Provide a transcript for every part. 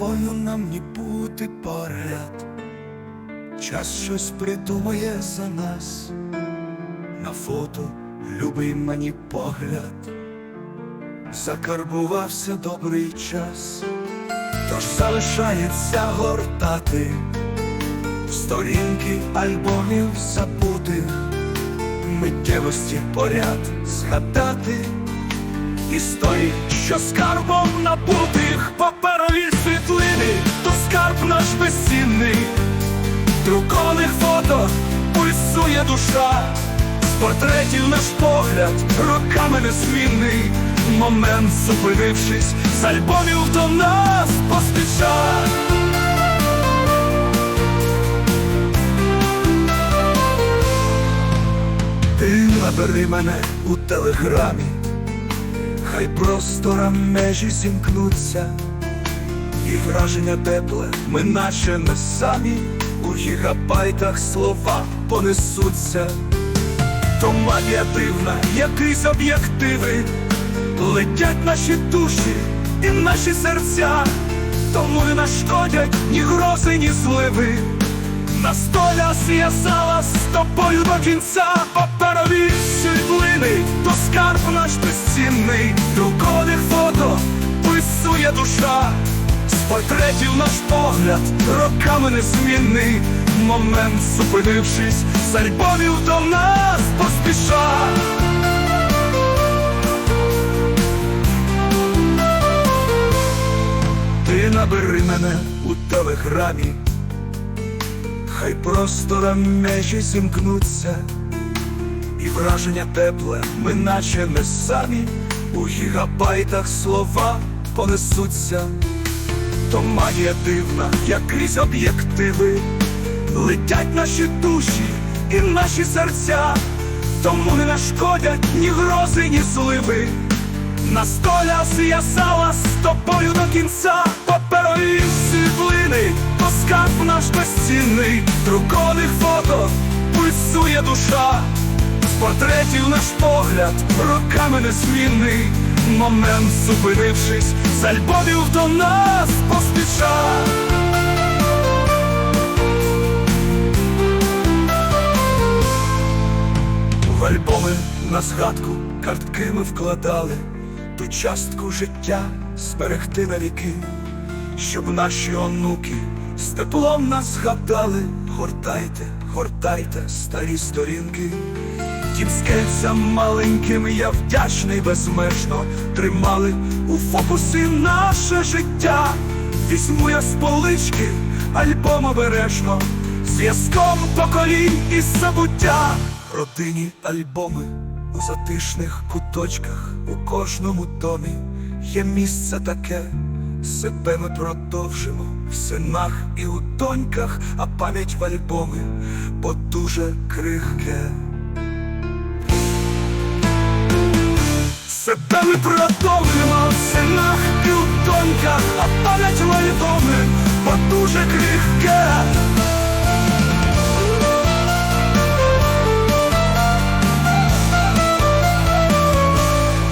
тобою нам ні бути поряд. Час щось придумає за нас. На фото любий мені погляд. Закарбувався добрий час, тож залишається гортати сторінки альбомів забутих, миттєвості поряд згадати історії, що скарбом набутих паперові світлини, то скарб наш безцінний, друкованих фото пульсує душа, з портретів наш погляд роками незмінний, момент зупинившись, з альбомів до нас поспіша. Ти набери мене у телеграмі, хай просторам межі зімкнуться, і враження тепле, ми наче не самі, у гігабайтах слова понесуться, то магія дивна, якісь об'єктиви, летять наші душі і наші серця, тому не нашкодять ні грози, ні зливи. На столя зв'язала з тобою до кінця паперові світлини, то скарб наш безцінний, друкованих фото писує душа, з портретів наш погляд роками незмінний, момент зупинившись, з альбомів до нас поспіша. Ти набери мене у телеграмі. Хай просторам межі зімкнуться, і враження тепле, ми наче не самі, у гігабайтах слова понесуться, то магія дивна, як крізь об'єктиви, летять наші душі і наші серця, тому не нашкодять ні грози, ні зливи. На столя зв'язала з тобою до кінця. Паперові скарб наш безцінний, друкованих фото пульсує душа, з портретів наш погляд роками незмінний, момент зупинившись, з альбомів до нас поспіша. В альбоми на згадку картки ми вкладали ту частку життя зберегти на віки, щоб наші онуки з теплом нас згадали. Гортайте, гортайте старі сторінки. Тим скельцям маленьким я вдячний безмежно тримали у фокусі наше життя. Візьму я з полички альбом обережно, зв'язком поколінь і забуття. Родинні альбоми у затишних куточках у кожному домі є місце таке, себе ми продовжимо в синах і у доньках, а пам'ять в альбоми, бо дуже крихке. Себе ми продовжимо в синах і у доньках, а пам'ять в альбоми, бо дуже крихке.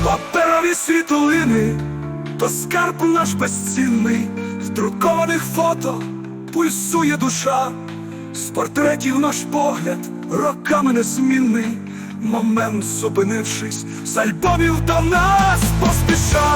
Паперові світлини, то скарб наш безцінний, з друкованих фото пульсує душа, з портретів наш погляд роками незмінний, момент зупинившись, з альбомів до нас поспіша.